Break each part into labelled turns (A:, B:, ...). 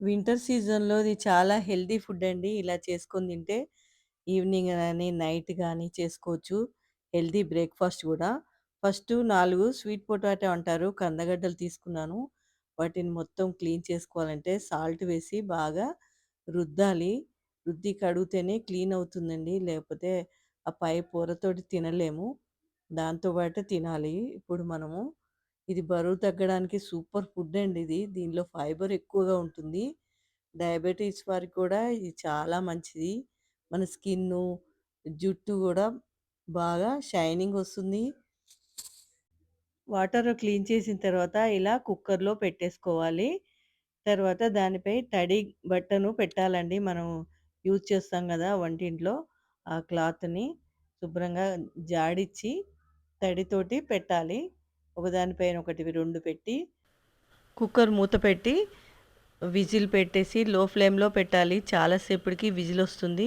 A: Winter సీజన్‌లో ఇది చాలా హెల్దీ ఫుడ్ అండి. ఇలా చేసుకొని తింటే ఈవినింగ్ కానీ నైట్ కానీ చేసుకోవచ్చు. హెల్దీ బ్రేక్‌ఫాస్ట్ కూడా ఫస్ట్ నాలుగు స్వీట్ పొటాటో అంటారు. కందగడ్డలు తీసుకున్నాను. వాటిని మొత్తం క్లీన్ చేసుకోవాలంటే సాల్ట్ వేసి బాగా రుద్దాలి. రుద్ది కడిగితేనే క్లీన్ అవుతుందండి. లేకపోతే ఆ పై పూరతోటి తినలేము. దాంతోపాటు తినాలి. ఇప్పుడు మనము ఇది బరువు తగ్గడానికి సూపర్ ఫుడ్ అండి ఇది. దీనిలో ఫైబర్ ఎక్కువగా ఉంటుంది. డయాబెటీస్ వారికి కూడా ఇది చాలా మంచిది. మన స్కిన్ జుట్టు కూడా బాగా షైనింగ్ వస్తుంది. వాటర్ క్లీన్ చేసిన తర్వాత ఇలా కుక్కర్‌లో పెట్టేసుకోవాలి. తర్వాత దానిపై తడి బట్టను పెట్టాలండి. మనం యూజ్ చేస్తాం కదా వంటింట్లో ఆ క్లాత్‌ని శుభ్రంగా జాడిచ్చి తడితోటి పెట్టాలి. ఒకదానిపైన ఒకటి రెండు పెట్టి కుక్కర్ మూత పెట్టి విజిల్ పెట్టేసి లో ఫ్లేమ్‌లో పెట్టాలి. చాలాసేపటికి విజిల్ వస్తుంది.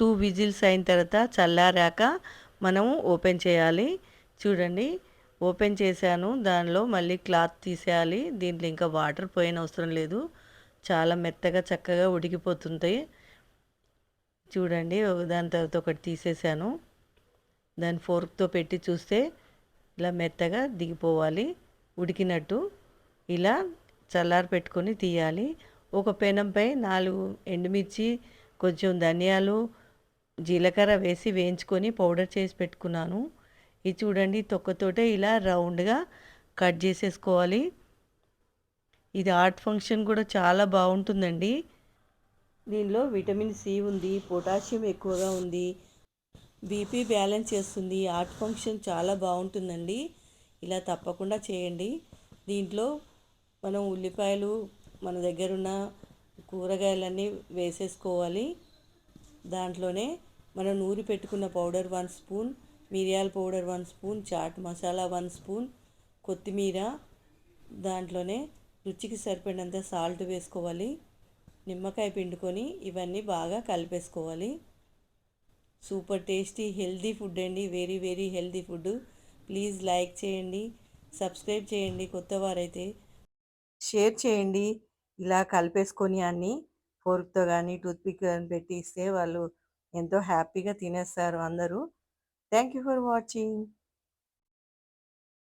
A: టూ విజిల్స్ అయిన తర్వాత చల్లారాక మనము ఓపెన్ చేయాలి. చూడండి ఓపెన్ చేశాను. దానిలో మళ్ళీ క్లాత్ తీసేయాలి. దీంట్లో ఇంకా వాటర్ పోయిన అవసరం లేదు. చాలా మెత్తగా చక్కగా ఉడికిపోతుంటాయి. చూడండి ఒకదాని తర్వాత ఒకటి తీసేసాను. దాన్ని ఫోర్క్‌తో పెట్టి చూస్తే ఇలా మెత్తగా దిగిపోవాలి. ఉడికినట్టు. ఇలా చల్లారి పెట్టుకొని తీయాలి. ఒక పెనంపై నాలుగు ఎండుమిర్చి, కొంచెం ధనియాలు, జీలకర్ర వేసి వేయించుకొని పౌడర్ చేసి పెట్టుకున్నాను. ఇది చూడండి తొక్కతోటే ఇలా రౌండ్‌గా కట్ చేసేసుకోవాలి. ఇది ఆర్ట్ ఫంక్షన్ కూడా చాలా బాగుంటుందండి దీనిలో విటమిన్ సి ఉంది. పొటాషియం ఎక్కువగా ఉంది. బీపీ బ్యాలెన్స్ చేస్తుంది. హార్ట్ ఫంక్షన్ చాలా బాగుంటుందండి ఇలా తప్పకుండా చేయండి. దీంట్లో మనం ఉల్లిపాయలు మన దగ్గరున్న కూరగాయలన్నీ వేసేసుకోవాలి. దాంట్లోనే మనం నూరి పెట్టుకున్న పౌడర్ వన్ స్పూన్, మిరియాల powder one spoon, chaat masala one spoon, కొత్తిమీర దాంట్లోనే రుచికి సరిపడినంత సాల్ట్ వేసుకోవాలి. నిమ్మకాయ పిండుకొని ఇవన్నీ బాగా కలిపేసుకోవాలి. సూపర్ టేస్టీ హెల్దీ ఫుడ్ అండి. Very very healthy food. Please like చేయండి. సబ్స్క్రైబ్ చేయండి కొత్తవారైతే. షేర్ చేయండి. ఇలా కలిపేసుకొని అన్ని ఫోర్క్‌తో కానీ టూత్‌పిక్ కానీ పెట్టి ఇస్తే వాళ్ళు ఎంతో హ్యాపీగా తినేస్తారు అందరూ. Thank you for watching.